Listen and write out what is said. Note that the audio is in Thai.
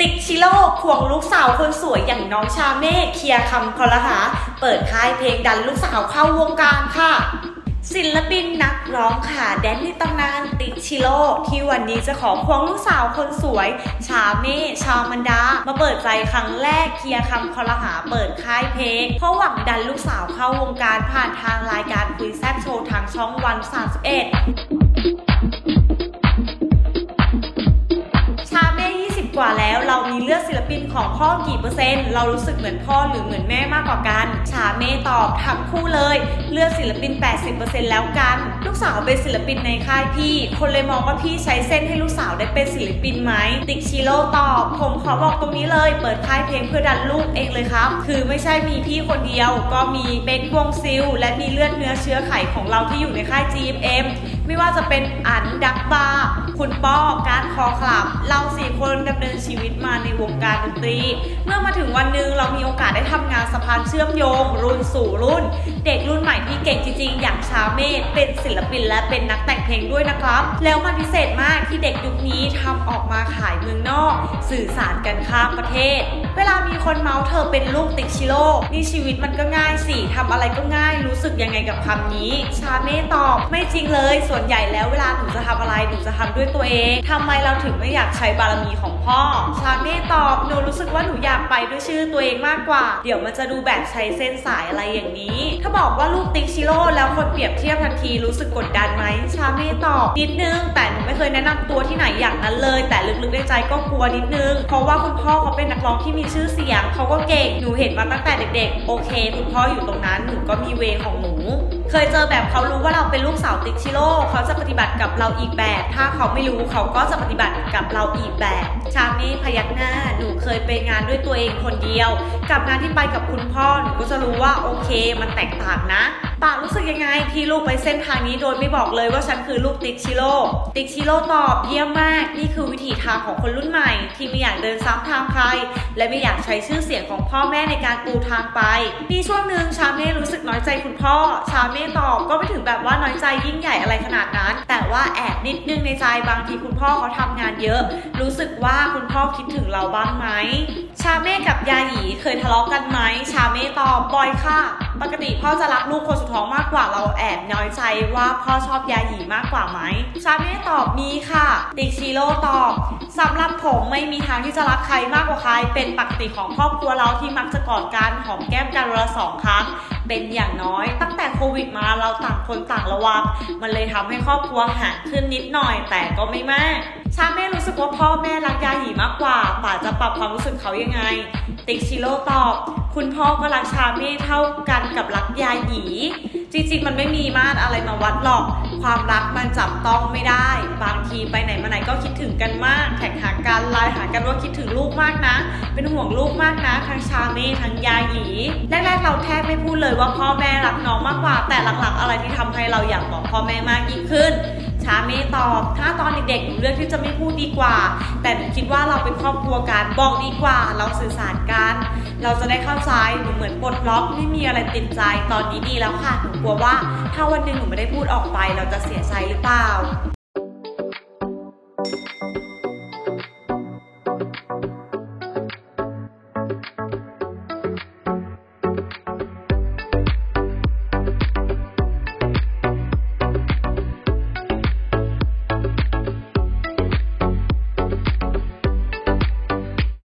ติ๊กชิโร่ควงลูกสาวคนสวยอย่างน้องชาเม่เคลียร์คำคอรหา เปิดค่ายเพลงดันลูกสาวเข้าวงการค่ะ ศิลปินนักร้องขาแดนในตำนานติ๊กชิโร่ที่วันนี้จะขอควงลูกสาวคนสวย ชาเม่ชามันดา มาเปิดใจครั้งแรกเคลียร์คำคอรหาเปิดค่ายเพลง เพราะหวังดันลูกสาวเข้าวงการผ่านทางรายการคุยแซ่บโชว์ทางช่องวัน31 ว่าแล้ว เรามีเลือดศิลปินของพ่อกี่เปอร์เซ็นต์ เรารู้สึกเหมือนพ่อหรือเหมือนแม่มากกว่ากัน ชาเมตอบทั้งคู่เลย เลือดศิลปิน 80%แล้วกัน ลูกสาวเป็นศิลปินในค่ายพี่ คนเลยมองว่าพี่ใช้เส้นให้ลูกสาวได้เป็นศิลปินไหม ติ๊กชิโร่ตอบ ผมขอบอกตรงนี้เลย เปิดค่ายเพลงเพื่อดันลูกเองเลยครับ คือไม่ใช่มีพี่คนเดียว ก็มีเบนวงซิลและมีเลือดเนื้อเชื้อไขของเราที่อยู่ในค่าย GMM ไม่ว่าจะเป็นอันดักบาร์คุณป้อการคอคลับ เราสี่คนดำเนินชีวิตมาในวงการดนตรี เมื่อมาถึงวันหนึ่งเรามีโอกาสได้ทำงานสะพานเชื่อมโยง รุ่นสู่รุ่น เด็กรุ่นใหม่ที่เก่งจริงๆ อย่างชาเมธเป็นศิลปินและเป็นนักแต่งเพลงด้วยนะครับ แล้วมันพิเศษมากที่เด็กยุคนี้ทำออกมาขายเมืองนอก สื่อสารกันข้ามประเทศ เวลามีคนเมาส์เธอเป็นลูกติ๊กชิโร่นี่ชีวิตมันก็ง่ายสิทำอะไรก็ง่ายรู้สึกยังไงกับคำนี้ ชาเม่ตอบไม่จริงเลยส่วนใหญ่แล้วเวลาหนูจะทำอะไรหนูจะทำด้วยตัวเองทำไมเราถึงไม่อยากใช้บารมีของพ่อ ชาเม่ตอบหนูรู้สึกว่าหนูอยากไปด้วยชื่อตัวเองมากกว่า เดี๋ยวมันจะดูแบบใช้เส้นสายอะไรอย่างนี้ ถ้าบอกว่าลูกติ๊กชิโร่แล้วคนเปรียบเทียบทันทีรู้สึกกดดันไหมชาเม่ตอบนิดนึง แต่หนูไม่เคยแนะนำตัวที่ไหนอย่างนั้นเลย แต่ลึกๆในใจก็กลัวนิดนึง เพราะว่าคุณพ่อเขาเป็นนักร้องที่มีชื่อเสียงเขาก็เก่งหนูเห็นมาตั้งแต่เด็กๆ โอเค คุณพ่ออยู่ตรงนั้นหนูก็มีเวของหนู เคยเจอแบบเขารู้ว่าเราเป็นลูกสาวติ๊กชิโร่เขาจะปฏิบัติกับเราอีกแบบ ถ้าเขาไม่รู้เขาก็จะปฏิบัติกับเราอีกแบบ ชามี่พยักหน้าหนูเคยไปงานด้วยตัวเองคนเดียว กับงานที่ไปกับคุณพ่อหนูก็จะรู้ว่าโอเค มันแตกต่างนะ ปารู้สึกยังไงที่ลูกไปเส้นทางนี้โดยไม่บอกเลยว่าฉันคือลูกติ๊กชิโร่ติ๊กชิโร่ตอบเยี่ยมมาก นี่คือวิถีทางของคนรุ่นใหม่ ที่ไม่อยากเดินซ้ำทางใคร และไม่อยากใช้ชื่อเสียงของพ่อแม่ในการปูทางไป มีช่วงหนึ่งชาเม่รู้สึกน้อยใจคุณพ่อ ชาเม่ตอบก็ไม่ถึงแบบว่าน้อยใจยิ่งใหญ่อะไรขนาดนั้น แต่ว่าแอบนิดนึงในใจบางทีคุณพ่อเขาทำงานเยอะ รู้สึกว่าคุณพ่อคิดถึงเราบ้างไหมชาเม่กับยาหยีเคยทะเลาะกันไหมชาเม่ตอบบ่อยค่ะ ปกติพ่อจะรักลูกคนสุดท้องมากกว่าเราแอบน้อยใจว่าพ่อชอบยาหยีมากกว่าไหมชาเม่ตอบมีค่ะ ติ๊กชิโร่ตอบสำหรับผมไม่มีทางที่จะรักใครมากกว่าใคร เป็นปกติของครอบครัวเราที่มักจะกอดกันหอมแก้มกันวันละสองครั้ง เป็นอย่างน้อย ตั้งแต่โควิดมาเราต่างคนต่างระวังมันเลยทำให้ครอบครัวห่างขึ้นนิดหน่อยแต่ก็ไม่มากชาเม่รู้สึกว่าพ่อแม่รักยาหยีมากกว่าป่าจะปรับความรู้สึกเขายังไง ติ๊กชิโร่ตอบ คุณพ่อก็รักชาเม่เท่ากันกับรักยาหยีจริงๆ มันไม่มีมาตรอะไรมาวัดหรอก ความรักมันจับต้องไม่ได้ บางทีไปไหนมาไหนก็คิดถึงกันมากแท็กหากันไลน์หากันว่าคิดถึงลูกมากนะ เป็นห่วงลูกมากนะทั้งชาเม่ทั้งยาหยีแรกๆเราแทบไม่พูดเลยว่าพ่อแม่รักน้องมากกว่า แต่หลักๆอะไรที่ทำให้เราอยากบอกพ่อแม่มากยิ่งขึ้น เม่ตอบถ้าตอนเด็กๆเลือกที่จะไม่พูดดีกว่า แต่หนูคิดว่าเราเป็นครอบครัวกันบอกดีกว่า เราสื่อสารกัน เราจะได้เข้าใจหนูเหมือนปลดล็อกไม่มีอะไรติดใจตอนนี้ดีแล้วค่ะหนูกลัวว่า ถ้าวันหนึ่งหนูไม่ได้พูดออกไป เราจะเสียใจหรือเปล่า Thank you